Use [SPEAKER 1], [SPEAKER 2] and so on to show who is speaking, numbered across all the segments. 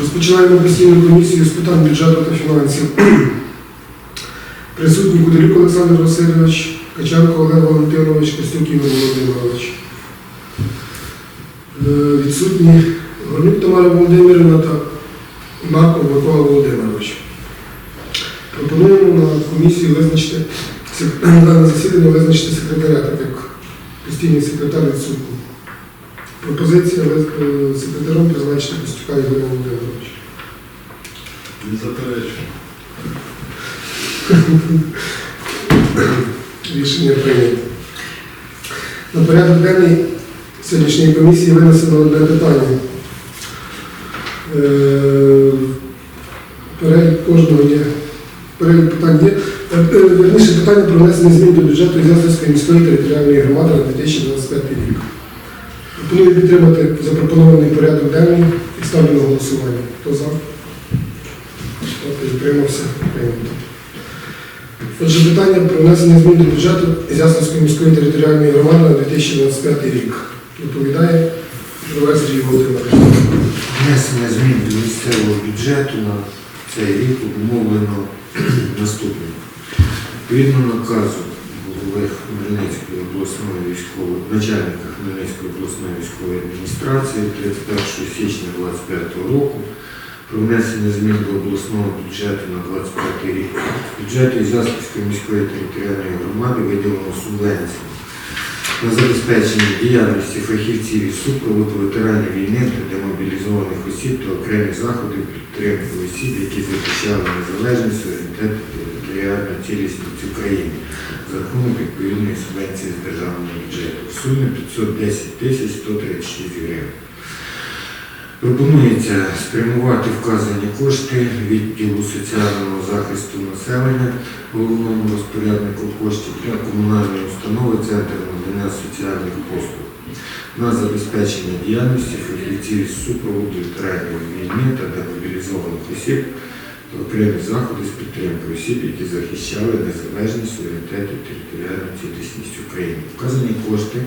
[SPEAKER 1] Розпочинаємо постійну комісію з питань бюджету та фінансів. Присутній Кудрюк Олександр Васильович, Каченко Олег Валентинович, Костюк Володимирович. Е, Відсутні Горнюк Тамара Володимирівна та Марков Микола Володимирович. Пропонуємо на комісію визначити на засідання визначити секретаря, так як постійний секретар відсутній. Пропозиція е, секретарем призначити Костюка Ігоря Володимировича.
[SPEAKER 2] Не заперечую.
[SPEAKER 1] Рішення прийнято. На порядок денний сьогоднішньої комісії винесено одне питання. Е, Перелік кожного є. Перелік питань є. Е, Верніше питання про внесення змін до бюджету Ізяславської міської територіальної громади на 2025 рік. Пропоную підтримати запропонований порядок денний і ставлю на голосування. Хто за? Проти утримався? Прийнято. Отже, питання про внесення змін до бюджету Ізяславської міської територіальної громади на 2025 рік. Доповідає Провезер Юрій Володимирович.
[SPEAKER 3] Внесення змін до місцевого бюджету на цей рік обумовлено наступним. Відповідно наказу Хмельницької обласної військової начальника Хмельницької обласної військової адміністрації 31 січня 2025 року про внесення змін до обласного бюджету на 25 рік. Бюджету Ізяславської міської територіальної громади виділено субвенцію на забезпечення діяльності фахівців із супроводу ветеранів війни та демобілізованих осіб та окремі заходи підтримки осіб, які захищали незалежність, суверенітет та територіальну цілісність України за рахунок відповідної субвенції з державного бюджету в сумі 510 тисяч 136 гривень. Пропонується спрямувати вказані кошти відділу соціального захисту населення, головному розпоряднику коштів для комунальної установи Центр надання соціальних послуг на забезпечення діяльності фахівців із супроводу ветеранів війни та демобілізованих осіб окремі заходи з підтримки осіб, які захищали незалежність, суверенітет і територіальну цілісність України. Вказані кошти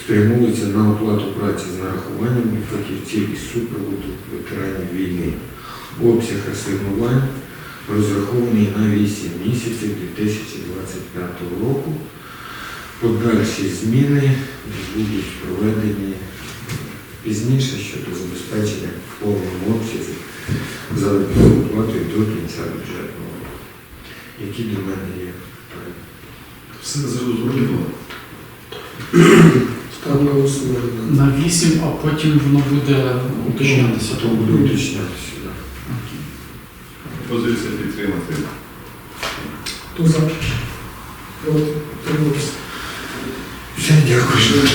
[SPEAKER 3] спрямовується на оплату праці з нарахуванням фахівців із супроводу ветеранів війни. Обсяг асигнувань розрахований на 8 місяців 2025 року. Подальші зміни будуть проведені пізніше щодо забезпечення в повному обсязі заробітної плати до кінця бюджетного року. Які до мене є питання?
[SPEAKER 2] Все зрозуміло.
[SPEAKER 1] Ставлю на
[SPEAKER 4] 8, а потім воно буде уточнятися.
[SPEAKER 3] То буде уточнятися.
[SPEAKER 4] Окей.
[SPEAKER 2] Позиція підтримати.
[SPEAKER 1] Хто за? Проти? Утримався?
[SPEAKER 3] Все, дякую.